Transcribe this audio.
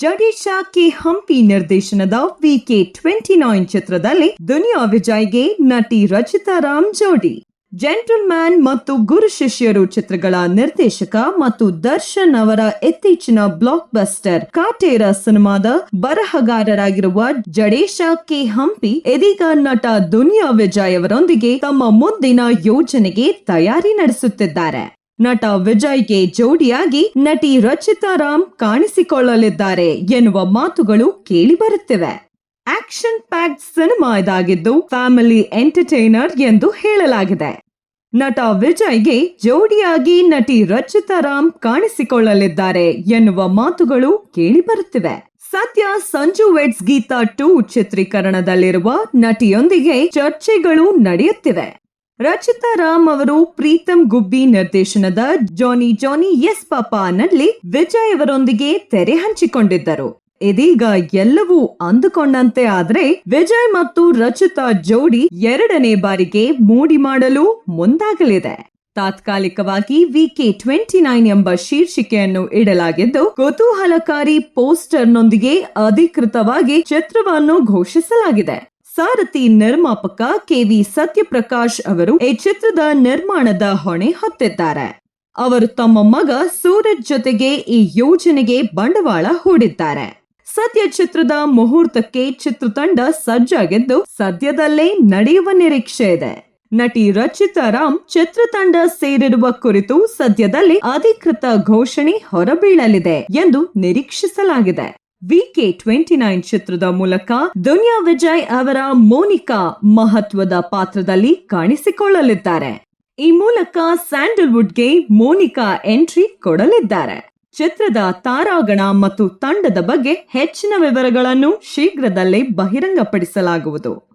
ಜಡೇಶ K Hampi ನಿರ್ದೇಶನದ V K twenty nine ಚಿತ್ರದಲ್ಲಿ ದುನಿಯಾ ವಿಜಯ್ಗೆ ನಟಿ ರಚಿತಾ ರಾಮ್ ಜೋಡಿ. ಜೆಂಟಲ್ ಮ್ಯಾನ್ ಮತ್ತು ಗುರು ಶಿಷ್ಯರು ಚಿತ್ರಗಳ ನಿರ್ದೇಶಕ ಮತ್ತು ದರ್ಶನ್ ಅವರ ಇತ್ತೀಚಿನ ಬ್ಲಾಕ್ ಬಸ್ಟರ್ ಕಾಟೇರ ಸಿನಿಮಾದ ಬರಹಗಾರರಾಗಿರುವ ಜಡೇಶ ಕೆ ಹಂಪಿ ಇದೀಗ ನಟ ದುನಿಯಾ ವಿಜಯ್ ಅವರೊಂದಿಗೆ ತಮ್ಮ ಮುಂದಿನ ಯೋಜನೆಗೆ ತಯಾರಿ ನಡೆಸುತ್ತಿದ್ದಾರೆ. ನಟ ವಿಜಯ್ಗೆ ಜೋಡಿಯಾಗಿ ನಟಿ ರಚಿತಾ ರಾಮ್ ಕಾಣಿಸಿಕೊಳ್ಳಲಿದ್ದಾರೆ ಎನ್ನುವ ಮಾತುಗಳು ಕೇಳಿಬರುತ್ತಿವೆ ಆಕ್ಷನ್ ಪ್ಯಾಕ್ ಸಿನಿಮಾ ಇದಾಗಿದ್ದು ಫ್ಯಾಮಿಲಿ ಎಂಟರ್ಟೈನರ್ ಎಂದು ಹೇಳಲಾಗಿದೆ. ನಟ ವಿಜಯ್ಗೆ ಜೋಡಿಯಾಗಿ ನಟಿ ರಚಿತಾ ರಾಮ್ ಕಾಣಿಸಿಕೊಳ್ಳಲಿದ್ದಾರೆ ಎನ್ನುವ ಮಾತುಗಳು ಕೇಳಿಬರುತ್ತಿವೆ ಸದ್ಯ ಸಂಜು ವೆಡ್ಸ್ ಗೀತಾ ಟೂ ಚಿತ್ರೀಕರಣದಲ್ಲಿರುವ ನಟಿಯೊಂದಿಗೆ ಚರ್ಚೆಗಳು ನಡೆಯುತ್ತಿವೆ. ರಚಿತಾ ರಾಮ್ ಅವರು ಪ್ರೀತಮ್ ಗುಬ್ಬಿ ನಿರ್ದೇಶನದ ಜಾನಿ ಜಾನಿ ಎಸ್ ಪಾಪಾನಲ್ಲಿ ವಿಜಯ್ ಅವರೊಂದಿಗೆ ತೆರೆ ಹಂಚಿಕೊಂಡಿದ್ದರು. ಇದೀಗ ಎಲ್ಲವೂ ಅಂದುಕೊಂಡಂತೆ ಆದ್ರೆ ವಿಜಯ್ ಮತ್ತು ರಚಿತಾ ಜೋಡಿ ಎರಡನೇ ಬಾರಿಗೆ ಮೂಡಿ ಮಾಡಲು ಮುಂದಾಗಲಿದೆ. ತಾತ್ಕಾಲಿಕವಾಗಿ ವಿಕೆ ಟ್ವೆಂಟಿ ನೈನ್ ಎಂಬ ಶೀರ್ಷಿಕೆಯನ್ನು ಇಡಲಾಗಿದ್ದು, ಕುತೂಹಲಕಾರಿ ಪೋಸ್ಟರ್ನೊಂದಿಗೆ ಅಧಿಕೃತವಾಗಿ ಚಿತ್ರವನ್ನು ಘೋಷಿಸಲಾಗಿದೆ. ಸಾರಥಿ ನಿರ್ಮಾಪಕ ಕೆವಿ ಸತ್ಯಪ್ರಕಾಶ್ ಅವರು ಈ ಚಿತ್ರದ ನಿರ್ಮಾಣದ ಹೊಣೆ ಹೊತ್ತಿದ್ದಾರೆ. ಅವರು ತಮ್ಮ ಮಗ ಸೂರಜ್ ಜೊತೆಗೆ ಈ ಯೋಜನೆಗೆ ಬಂಡವಾಳ ಹೂಡಿದ್ದಾರೆ. ಸದ್ಯ ಚಿತ್ರದ ಮುಹೂರ್ತಕ್ಕೆ ಚಿತ್ರತಂಡ ಸಜ್ಜಾಗಿದ್ದು ಸದ್ಯದಲ್ಲೇ ನಡೆಯುವ ನಿರೀಕ್ಷೆ ಇದೆ. ನಟಿ ರಚಿತಾ ರಾಮ್ ಚಿತ್ರತಂಡ ಸೇರಿರುವ ಕುರಿತು ಸದ್ಯದಲ್ಲಿ ಅಧಿಕೃತ ಘೋಷಣೆ ಹೊರಬೀಳಲಿದೆ ಎಂದು ನಿರೀಕ್ಷಿಸಲಾಗಿದೆ. ವಿಕೆ ಟ್ವೆಂಟಿ ನೈನ್ ಚಿತ್ರದ ಮೂಲಕ ದುನಿಯಾ ವಿಜಯ್ ಅವರ ಮೋನಿಕಾ ಮಹತ್ವದ ಪಾತ್ರದಲ್ಲಿ ಕಾಣಿಸಿಕೊಳ್ಳಲಿದ್ದಾರೆ. ಈ ಮೂಲಕ ಸ್ಯಾಂಡಲ್ವುಡ್ಗೆ ಮೋನಿಕಾ ಎಂಟ್ರಿ ಕೊಡಲಿದ್ದಾರೆ. ಚಿತ್ರದ ತಾರಾಗಣ ಮತ್ತು ತಂಡದ ಬಗ್ಗೆ ಹೆಚ್ಚಿನ ವಿವರಗಳನ್ನು ಶೀಘ್ರದಲ್ಲೇ ಬಹಿರಂಗಪಡಿಸಲಾಗುವುದು.